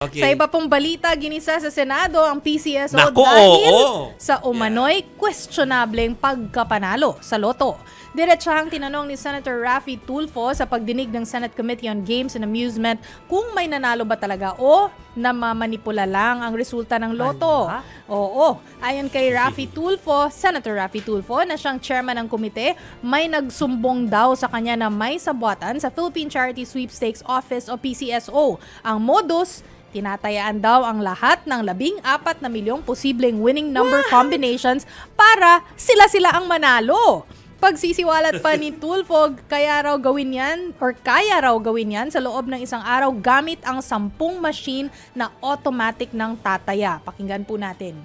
Okay. Sa iba pong balita, ginisa sa Senado ang PCSO Nako, dahil oo. sa umano'y questionableng pagkapanalo sa loto. Diretsahang tinanong ni Senator Raffy Tulfo sa pagdinig ng Senate Committee on Games and Amusement kung may nanalo ba talaga o namamanipula lang ang resulta ng loto. Ala? Oo. Ayon kay Raffy Tulfo, Senator Raffy Tulfo, na siyang chairman ng komite, may nagsumbong daw sa kanya na may sabwatan sa Philippine Charity Sweepstakes Office o PCSO. Ang modus, tinatayaan daw ang lahat ng labing apat na milyong posibleng winning number combinations para sila-sila ang manalo. Pagsisiwalat pa ni Tulfo, kaya raw gawin yan or kaya raw gawin yan sa loob ng isang araw gamit ang sampung machine na automatic ng tataya. Pakinggan po natin.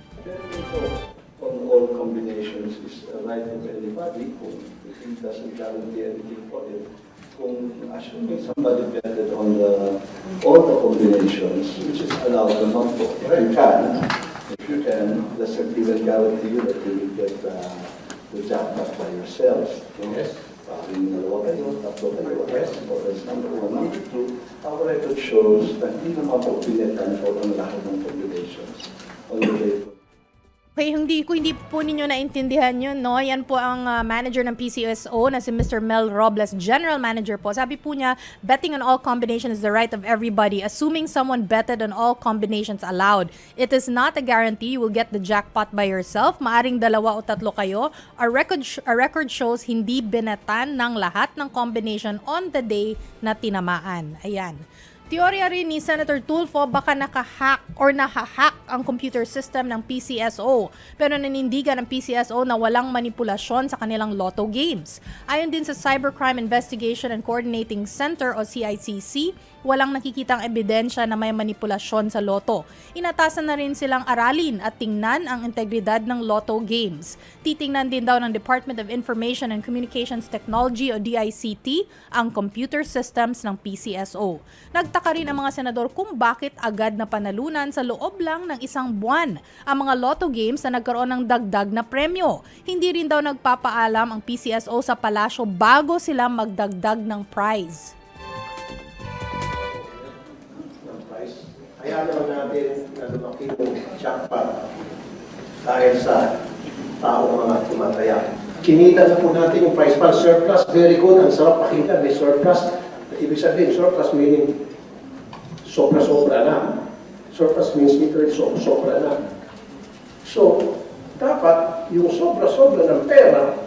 on all combinations is a right of anybody kung it doesn't guarantee anything for it. Kung assuming somebody all the combinations, which is allowed naman po, if you can, if you can, doesn't even guarantee you that you will get uh, the jackpot by yourselves. Yes. Paring dalawa kayo, tatlo kayo, yes. So that's number one. Number two, our record shows that hindi naman po binetan for ang Okay, hindi ko hindi po ninyo naintindihan yun, no? Yan po ang ah, manager ng PCSO na si Mr. Mel Robles, general manager po. Sabi po niya, betting on all combinations is the right of everybody. Assuming someone betted on all combinations allowed, it is not a guarantee you will get the jackpot by yourself. Maaring dalawa o tatlo kayo. Our record, our record shows hindi binetan ng lahat ng combination on the day na tinamaan. Ayan. Teorya rin ni Senator Tulfo baka nakahack or nahahack ang computer system ng PCSO pero nanindigan ng PCSO na walang manipulasyon sa kanilang lotto games. Ayon din sa Cybercrime Investigation and Coordinating Center o CICC, walang nakikitang ebidensya na may manipulasyon sa loto. Inatasan na rin silang aralin at tingnan ang integridad ng lotto games. Titingnan din daw ng Department of Information and Communications Technology o DICT ang computer systems ng PCSO. Nagtaka rin ang mga senador kung bakit agad na panalunan sa loob lang ng isang buwan ang mga lotto games na nagkaroon ng dagdag na premyo. Hindi rin daw nagpapaalam ang PCSO sa palasyo bago sila magdagdag ng prize. Kaya naman natin na lumaki yung jackpot dahil sa taong mga tumataya. Kinita na po natin yung price fund surplus. Very good. Ang sarap pakita. May surplus. Ibig sabihin, surplus meaning sobra-sobra na. Surplus means literally so, sobra na. So, dapat yung sobra-sobra ng pera,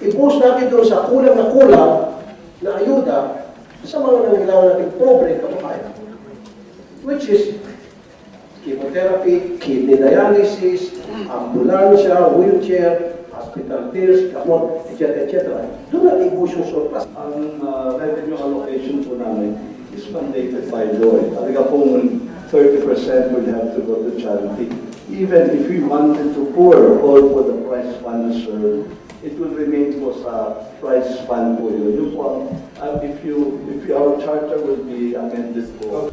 i-boost natin doon sa kulang na kulang na ayuda sa mga nangailangan nating pobre kababayan. Which is chemotherapy, kidney dialysis, ambulansya, wheelchair, hospital bills, gamot, etc. etc. Doon natin i-boost yung surplus. Ang uh, revenue allocation po namin is mandated by law. Talaga pong 30% will have to go to charity. Even if we wanted to pour all for the prize fund, it will remain po sa prize fund po yun. Yung po, uh, if you, if our charter will be amended po,